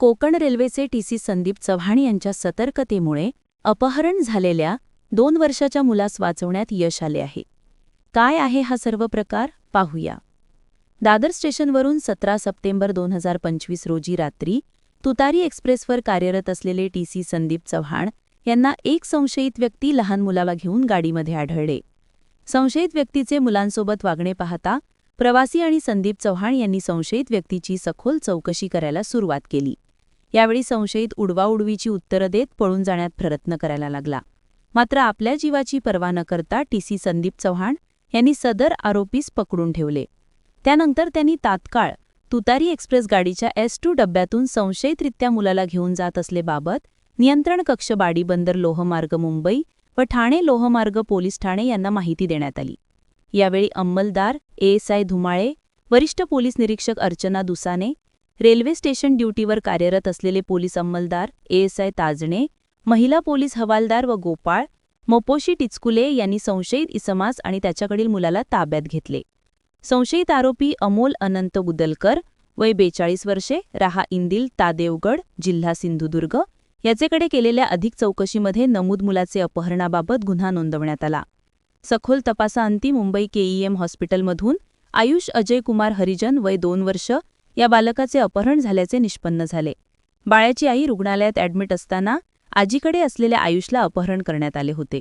कोकण रेल्वेचे टीसी संदीप चव्हाण यांच्या सतर्कतेमुळे अपहरण झालेल्या दोन वर्षाच्या मुलास वाचवण्यात यश आले आहे. काय आहे हा सर्व प्रकार? पाहूया. दादर स्टेशनवरून सतरा सप्टेंबर दोन हजार पंचवीस रोजी रात्री तुतारी एक्सप्रेसवर कार्यरत असलेले टीसी संदीप चव्हाण यांना एक संशयित व्यक्ती लहान मुलाला घेऊन गाडीमध्ये आढळले. संशयित व्यक्तीचे मुलांसोबत वागणे पाहता प्रवासी आणि संदीप चव्हाण यांनी संशयित व्यक्तीची सखोल चौकशी करायला सुरुवात केली. यावेळी संशयित उडवाउडवीची उत्तरं देत पळून जाण्यात प्रयत्न करायला लागला. मात्र आपल्या जीवाची पर्वा न करता टीसी संदीप चव्हाण यांनी सदर आरोपीस पकडून ठेवले. त्यानंतर त्यांनी तात्काळ तुतारी एक्सप्रेस गाडीच्या एस टू डब्यातून संशयितरित्या मुलाला घेऊन जात असलेबाबत नियंत्रण कक्ष बाडी बंदर लोहमार्ग मुंबई व ठाणे लोहमार्ग पोलीस ठाणे यांना माहिती देण्यात आली. यावेळी अंमलदार एएसआय धुमाळे वरिष्ठ पोलीस निरीक्षक अर्चना दुसाने रेल्वे स्टेशन ड्युटीवर कार्यरत असलेले पोलीस अंमलदार एएसआय ताजणे महिला पोलीस हवालदार व गोपाळ मोपोशी टिचकुले यांनी संशयित इसमास आणि त्याच्याकडील मुलाला ताब्यात घेतले. संशयित आरोपी अमोल अनंत गुदलकर वय बेचाळीस वर्षे राहा इंदिल तादेवगड जिल्हा सिंधुदुर्ग याचेकडे केलेल्या अधिक चौकशीमध्ये नमूद मुलाचे अपहरणाबाबत गुन्हा नोंदवण्यात आला. सखोल तपासाअंती मुंबई केईएम हॉस्पिटलमधून आयुष अजय कुमार हरिजन वय दोन वर्ष या बालकाचे अपहरण झाल्याचे निष्पन्न झाले. बाळ्याची आई रुग्णालयात ॲडमिट असताना आजीकडे असलेल्या आयुषला अपहरण करण्यात आले होते.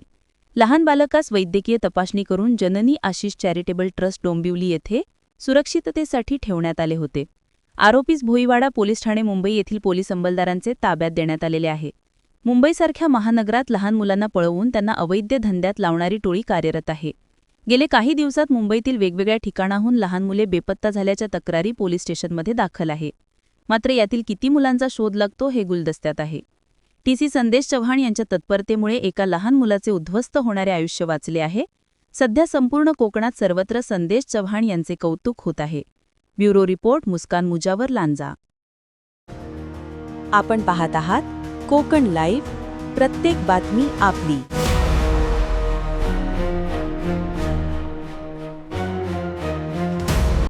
लहान बालकास वैद्यकीय तपासणी करून जननी आशिष चॅरिटेबल ट्रस्ट डोंबिवली येथे सुरक्षिततेसाठी ठेवण्यात आले होते. आरोपीस भोईवाडा पोलीस ठाणे मुंबई येथील पोलीस अंमलदारांचे ताब्यात देण्यात आलेले आहे. मुंबईसारख्या महानगरात लहान मुलांना पळवून त्यांना अवैध धंद्यात लावणारी टोळी कार्यरत आहे. गेले काही दिवसात मुंबईतील वेगवेगळ्या ठिकाणाहून लहान मुले बेपत्ता झाल्याच्या तक्रारी पोलीस स्टेशनमध्ये दाखल आहे. मात्र यातील किती मुलांचा शोध लागतो हे गुलदस्त्यात आहे. टीसी संदेश चव्हाण यांच्या तत्परतेमुळे एका लहान मुलाचे उद्ध्वस्त होणारे आयुष्य वाचले आहे. सध्या संपूर्ण कोकणात सर्वत्र संदेश चव्हाण यांचे कौतुक होत आहे. Bureau report Muskan Mujawar Lanja. आपण पाहत आहात कोकण लाईव्ह. प्रत्येक बातमी आपली.